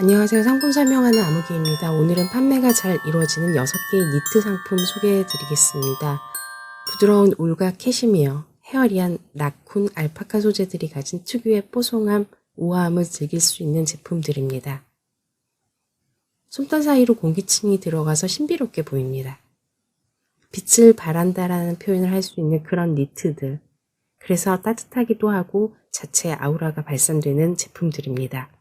안녕하세요. 상품 설명하는 아무기입니다. 오늘은 판매가 잘 이루어지는 6개의 니트 상품 소개해 드리겠습니다. 부드러운 울과 캐시미어, 헤어리한 라쿤, 알파카 소재들이 가진 특유의 뽀송함, 우아함을 즐길 수 있는 제품들입니다. 솜털 사이로 공기층이 들어가서 신비롭게 보입니다. 빛을 바란다라는 표현을 할 수 있는 그런 니트들. 그래서 따뜻하기도 하고 자체 아우라가 발산되는 제품들입니다.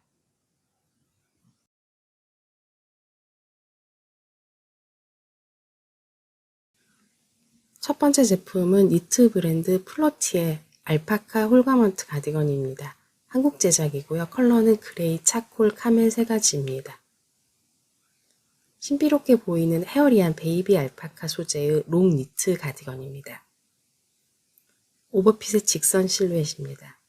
첫 번째 제품은 니트 브랜드 플러티의 알파카 홀가먼트 가디건입니다. 한국 제작이고요. 컬러는 그레이, 차콜, 카멜 세 가지입니다. 신비롭게 보이는 헤어리한 베이비 알파카 소재의 롱 니트 가디건입니다. 오버핏의 직선 실루엣입니다.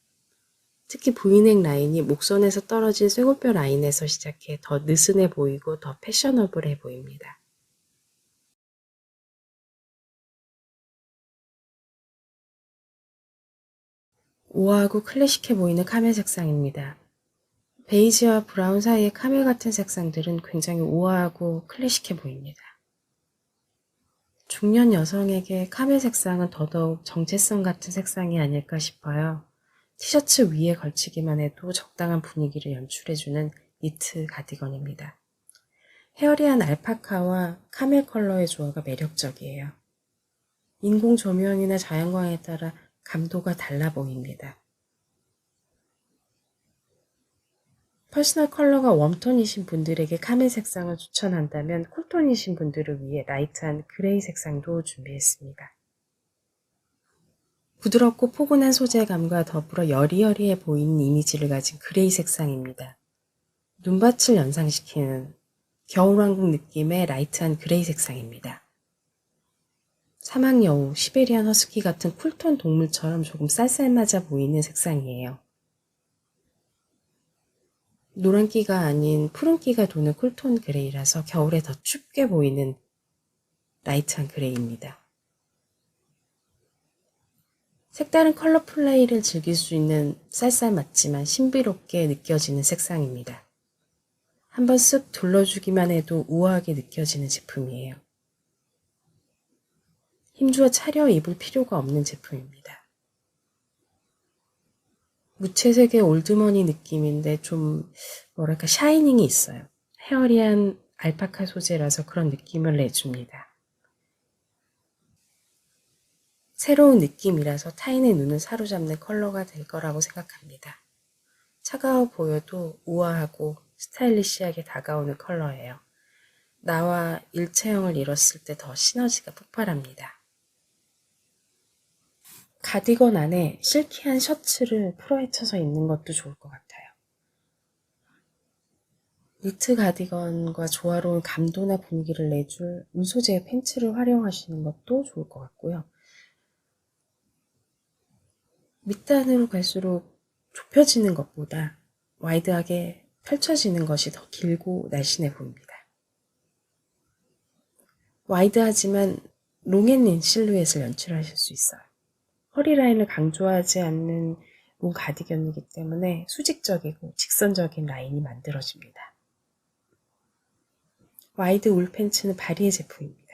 특히 V넥 라인이 목선에서 떨어진 쇠고뼈 라인에서 시작해 더 느슨해 보이고 더 패셔너블해 보입니다. 우아하고 클래식해 보이는 카멜 색상입니다. 베이지와 브라운 사이의 카멜 같은 색상들은 굉장히 우아하고 클래식해 보입니다. 중년 여성에게 카멜 색상은 더더욱 정체성 같은 색상이 아닐까 싶어요. 티셔츠 위에 걸치기만 해도 적당한 분위기를 연출해주는 니트 가디건입니다. 헤어리한 알파카와 카멜 컬러의 조화가 매력적이에요. 인공 조명이나 자연광에 따라 감도가 달라 보입니다. 퍼스널 컬러가 웜톤이신 분들에게 카멜 색상을 추천한다면 쿨톤이신 분들을 위해 라이트한 그레이 색상도 준비했습니다. 부드럽고 포근한 소재감과 더불어 여리여리해 보이는 이미지를 가진 그레이 색상입니다. 눈밭을 연상시키는 겨울왕국 느낌의 라이트한 그레이 색상입니다. 사막여우, 시베리안 허스키 같은 쿨톤 동물처럼 조금 쌀쌀맞아 보이는 색상이에요. 노란기가 아닌 푸른기가 도는 쿨톤 그레이라서 겨울에 더 춥게 보이는 라이트한 그레이입니다. 색다른 컬러 플레이를 즐길 수 있는 쌀쌀맞지만 신비롭게 느껴지는 색상입니다. 한번 쓱 둘러주기만 해도 우아하게 느껴지는 제품이에요. 힘주어 차려 입을 필요가 없는 제품입니다. 무채색의 올드머니 느낌인데 좀 뭐랄까 샤이닝이 있어요. 헤어리한 알파카 소재라서 그런 느낌을 내줍니다. 새로운 느낌이라서 타인의 눈을 사로잡는 컬러가 될 거라고 생각합니다. 차가워 보여도 우아하고 스타일리시하게 다가오는 컬러예요. 나와 일체형을 이뤘을 때 더 시너지가 폭발합니다. 가디건 안에 실키한 셔츠를 풀어헤쳐서 입는 것도 좋을 것 같아요. 니트 가디건과 조화로운 감도나 분위기를 내줄 울소재의 팬츠를 활용하시는 것도 좋을 것 같고요. 밑단으로 갈수록 좁혀지는 것보다 와이드하게 펼쳐지는 것이 더 길고 날씬해 보입니다. 와이드하지만 롱앤린 실루엣을 연출하실 수 있어요. 허리 라인을 강조하지 않는 롱 가디건이기 때문에 수직적이고 직선적인 라인이 만들어집니다. 와이드 울 팬츠는 바리의 제품입니다.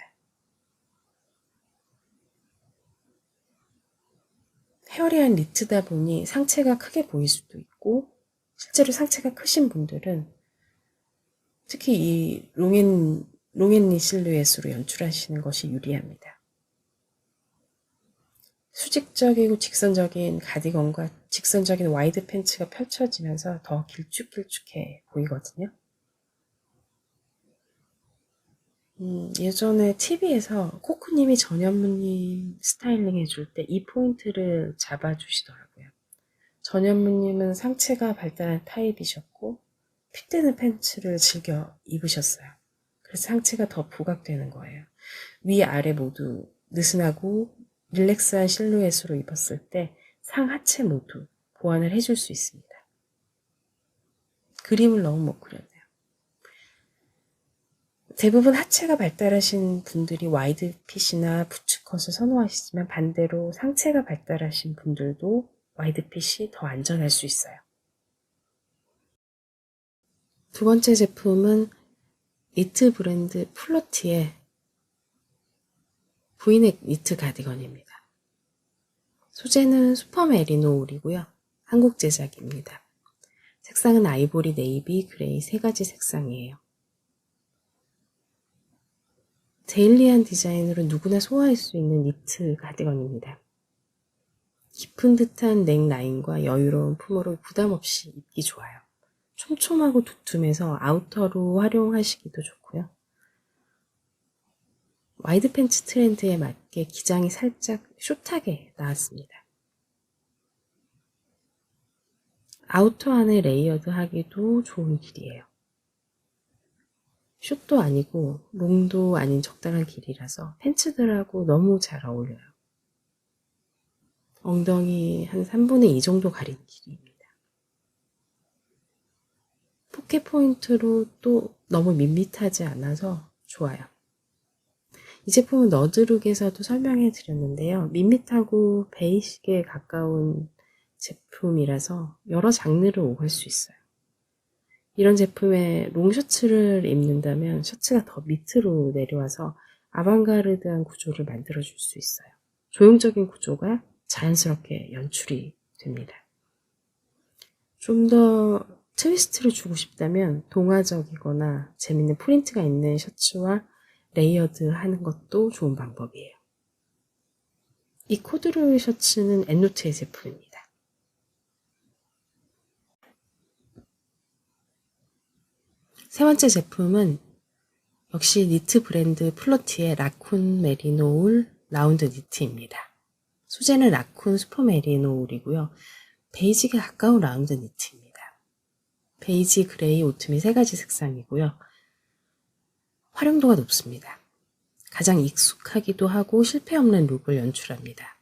헤어리한 니트다 보니 상체가 크게 보일 수도 있고 실제로 상체가 크신 분들은 특히 이 롱앤 롱앤니 실루엣으로 연출하시는 것이 유리합니다. 수직적이고 직선적인 가디건과 직선적인 와이드 팬츠가 펼쳐지면서 더 길쭉길쭉해 보이거든요. 음, 예전에 TV에서 코코님이 전현무님 스타일링 해줄 때 이 포인트를 잡아주시더라고요. 전현무님은 상체가 발달한 타입이셨고 핏되는 팬츠를 즐겨 입으셨어요. 그래서 상체가 더 부각되는 거예요. 위아래 모두 느슨하고 릴렉스한 실루엣으로 입었을 때 상하체 모두 보완을 해줄 수 있습니다. 그림을 너무 못 그렸네요. 대부분 하체가 발달하신 분들이 와이드 핏이나 부츠컷을 선호하시지만 반대로 상체가 발달하신 분들도 와이드 핏이 더 안전할 수 있어요. 두 번째 제품은 니트 브랜드 플러티의 브이넥 니트 가디건입니다. 소재는 슈퍼 메리노 울이고요. 한국 제작입니다. 색상은 아이보리, 네이비, 그레이 세 가지 색상이에요. 데일리한 디자인으로 누구나 소화할 수 있는 니트 가디건입니다. 깊은 듯한 넥 라인과 여유로운 품으로 부담 없이 입기 좋아요. 촘촘하고 두툼해서 아우터로 활용하시기도 좋고요. 와이드 팬츠 트렌드에 맞게 기장이 살짝 숏하게 나왔습니다. 아우터 안에 레이어드 하기도 좋은 길이에요. 숏도 아니고 롱도 아닌 적당한 길이라서 팬츠들하고 너무 잘 어울려요. 엉덩이 한 3분의 2 정도 가린 길이입니다. 포켓 포인트로 또 너무 밋밋하지 않아서 좋아요. 이 제품은 너드룩에서도 설명해 드렸는데요. 밋밋하고 베이직에 가까운 제품이라서 여러 장르를 오갈 수 있어요. 이런 제품에 롱셔츠를 입는다면 셔츠가 더 밑으로 내려와서 아방가르드한 구조를 만들어 줄 수 있어요. 조형적인 구조가 자연스럽게 연출이 됩니다. 좀 더 트위스트를 주고 싶다면 동화적이거나 재밌는 프린트가 있는 셔츠와 레이어드 하는 것도 좋은 방법이에요. 이 코드로이 셔츠는 엔노트의 제품입니다. 세 번째 제품은 역시 니트 브랜드 플로티의 라쿤 메리노 울 라운드 니트입니다. 소재는 라쿤 슈퍼 메리노 울이고요. 베이직에 가까운 라운드 니트입니다. 베이지, 그레이, 오트미 세 가지 색상이고요. 활용도가 높습니다. 가장 익숙하기도 하고 실패 없는 룩을 연출합니다.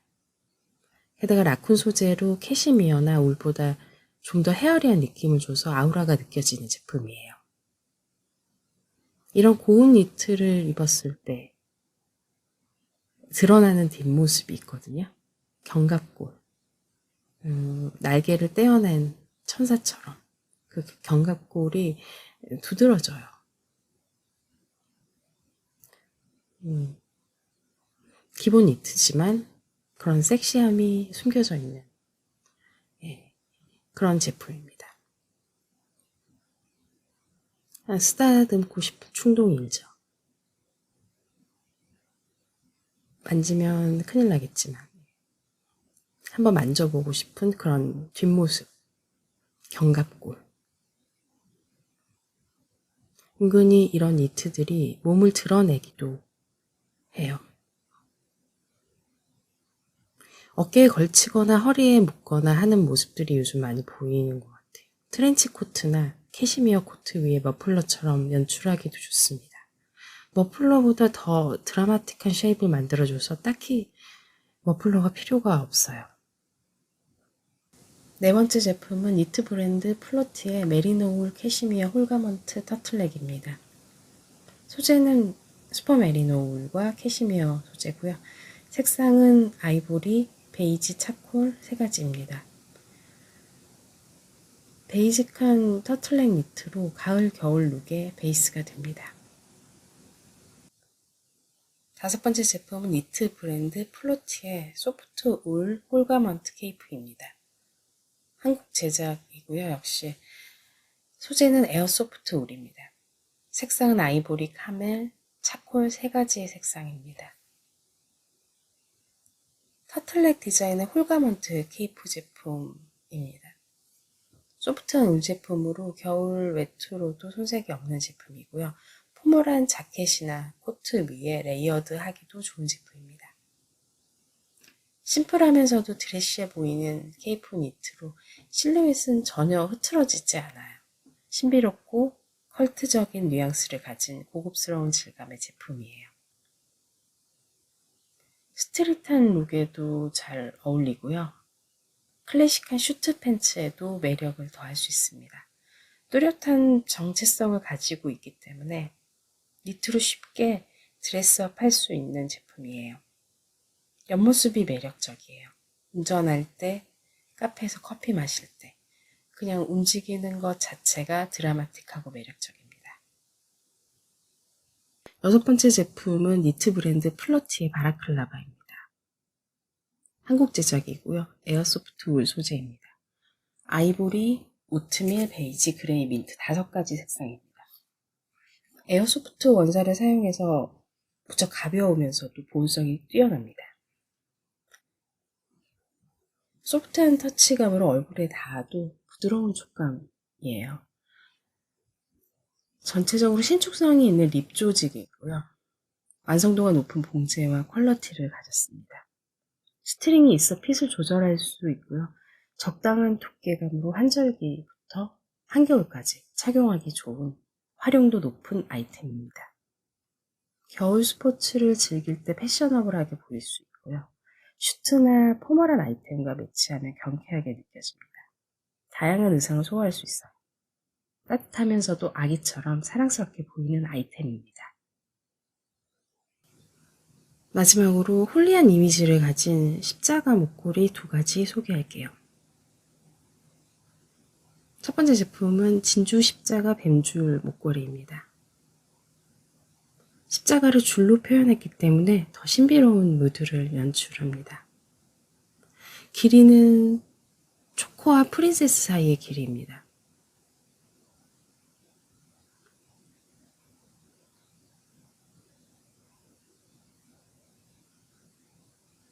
게다가 라쿤 소재로 캐시미어나 울보다 좀 더 헤어리한 느낌을 줘서 아우라가 느껴지는 제품이에요. 이런 고운 니트를 입었을 때 드러나는 뒷모습이 있거든요. 견갑골. 음, 날개를 떼어낸 천사처럼 그 견갑골이 두드러져요. 음, 기본 니트지만 그런 섹시함이 숨겨져 있는 예, 그런 제품입니다. 아, 쓰다듬고 싶은 충동이 일죠. 만지면 큰일 나겠지만 한번 만져보고 싶은 그런 뒷모습, 견갑골. 은근히 이런 니트들이 몸을 드러내기도 해요. 어깨에 걸치거나 허리에 묶거나 하는 모습들이 요즘 많이 보이는 것 같아요. 트렌치 코트나 캐시미어 코트 위에 머플러처럼 연출하기도 좋습니다. 머플러보다 더 드라마틱한 쉐입을 만들어줘서 딱히 머플러가 필요가 없어요. 네 번째 제품은 니트 브랜드 플로티의 메리노울 캐시미어 홀가먼트 터틀넥입니다. 소재는 슈퍼 메리노 울과 캐시미어 소재고요. 색상은 아이보리, 베이지, 차콜 세 가지입니다. 베이직한 터틀넥 니트로 가을 겨울 룩의 베이스가 됩니다. 다섯 번째 제품은 니트 브랜드 플로티의 소프트 울 홀가먼트 케이프입니다. 한국 제작이고요. 역시 소재는 에어소프트 울입니다. 색상은 아이보리, 카멜, 차콜 세 가지의 색상입니다. 터틀넥 디자인의 홀가먼트 케이프 제품입니다. 소프트한 울 제품으로 겨울 외투로도 손색이 없는 제품이고요. 포멀한 자켓이나 코트 위에 레이어드 하기도 좋은 제품입니다. 심플하면서도 드레시해 보이는 케이프 니트로 실루엣은 전혀 흐트러지지 않아요. 신비롭고 컬트적인 뉘앙스를 가진 고급스러운 질감의 제품이에요. 스트릿한 룩에도 잘 어울리고요. 클래식한 슈트 팬츠에도 매력을 더할 수 있습니다. 뚜렷한 정체성을 가지고 있기 때문에 니트로 쉽게 드레스업 할 수 있는 제품이에요. 옆모습이 매력적이에요. 운전할 때, 카페에서 커피 마실 때, 그 그냥 움직이는 것 자체가 드라마틱하고 매력적입니다. 여섯 번째 제품은 니트 브랜드 플러티의 바라클라바입니다. 한국 제작이고요. 에어소프트 울 소재입니다. 아이보리, 오트밀, 베이지, 그레이, 민트 다섯 가지 색상입니다. 에어소프트 원사를 사용해서 무척 가벼우면서도 보온성이 뛰어납니다. 소프트한 터치감으로 얼굴에 닿아도 부드러운 촉감이에요. 전체적으로 신축성이 있는 립 조직이고요. 완성도가 높은 봉제와 퀄러티를 가졌습니다. 스트링이 있어 핏을 조절할 수 있고요. 적당한 두께감으로 환절기부터 한겨울까지 착용하기 좋은 활용도 높은 아이템입니다. 겨울 스포츠를 즐길 때 패셔너블하게 보일 수 있고요. 슈트나 포멀한 아이템과 매치하면 경쾌하게 느껴집니다. 다양한 의상을 소화할 수 있어요. 따뜻하면서도 아기처럼 사랑스럽게 보이는 아이템입니다. 마지막으로 홀리한 이미지를 가진 십자가 목걸이 두 가지 소개할게요. 첫 번째 제품은 진주 십자가 뱀줄 목걸이입니다. 십자가를 줄로 표현했기 때문에 더 신비로운 무드를 연출합니다. 길이는 초코와 프린세스 사이의 길이입니다.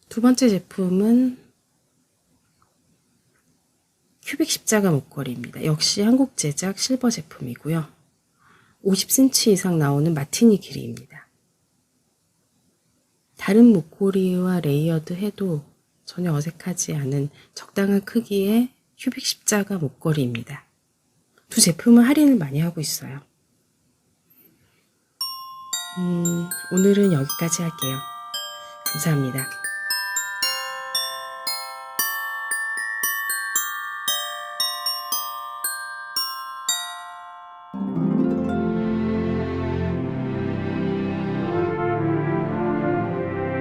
두 번째 제품은 큐빅 십자가 목걸이입니다. 역시 한국 제작 실버 제품이고요. 50cm 이상 나오는 마티니 길이입니다. 다른 목걸이와 레이어드 해도 전혀 어색하지 않은 적당한 크기의 큐빅 십자가 목걸이입니다. 두 제품은 할인을 많이 하고 있어요. 음, 오늘은 여기까지 할게요. 감사합니다.